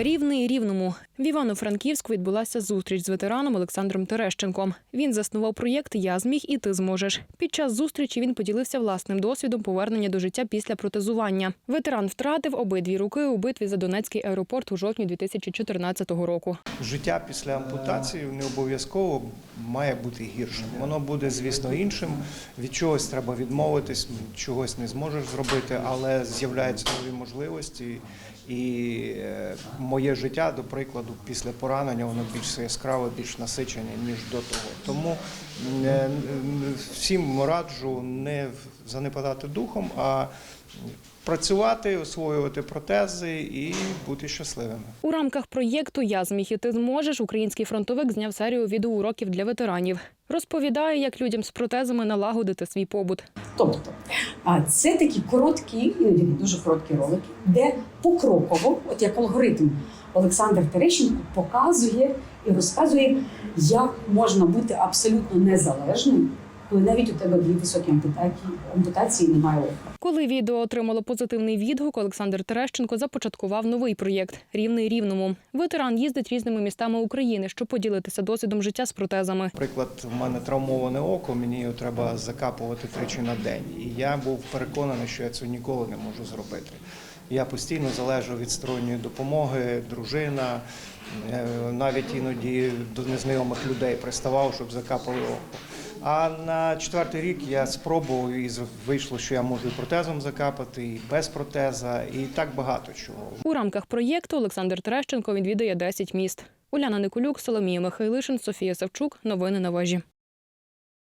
Рівний рівному в Івано-Франківську відбулася зустріч з ветераном Олександром Терещенком. Він заснував проєкт Я зміг і ти зможеш. Під час зустрічі він поділився власним досвідом повернення до життя після протезування. Ветеран втратив обидві руки у битві за Донецький аеропорт у жовтні 2014 року. Життя після ампутації не обов'язково має бути гіршим. Воно буде, звісно, іншим. Від чогось треба відмовитись, чогось не зможеш зробити, але з'являються нові можливості. І е, моє життя, до прикладу, після поранення воно більш яскраве, більш насичене, ніж до того. Тому е, всім раджу не занепадати духом, а працювати, освоювати протези і бути щасливими. У рамках проєкту Я зміг і ти зможеш український фронтовик зняв серію відеоуроків для ветеранів. Розповідає, як людям з протезами налагодити свій побут. Тобто, а це такі короткі, іноді дуже короткі ролики, де покроково, от як алгоритм, Олександр Терещенко показує і розказує, як можна бути абсолютно незалежним, навіть у тебе дві високі ампутації, ампутації немає ока. Коли відео отримало позитивний відгук, Олександр Терещенко започаткував новий проєкт Рівний рівному. Ветеран їздить різними містами України, щоб поділитися досвідом життя з протезами. Наприклад, в мене травмоване око, мені його треба закапувати тричі на день. І я був переконаний, що я цього ніколи не можу зробити. Я постійно залежу від сторонньої допомоги, дружина, е, навіть іноді до незнайомих людей приставав, щоб закапали око. А на четвертий рік я спробував і вийшло, що я можу і протезом закапати, і без протеза, і так багато чого. У рамках проєкту Олександр Терещенко відвідає 10 міст. Уляна Николюк, Соломія Михайлишин, Софія Савчук. Новини на вежі.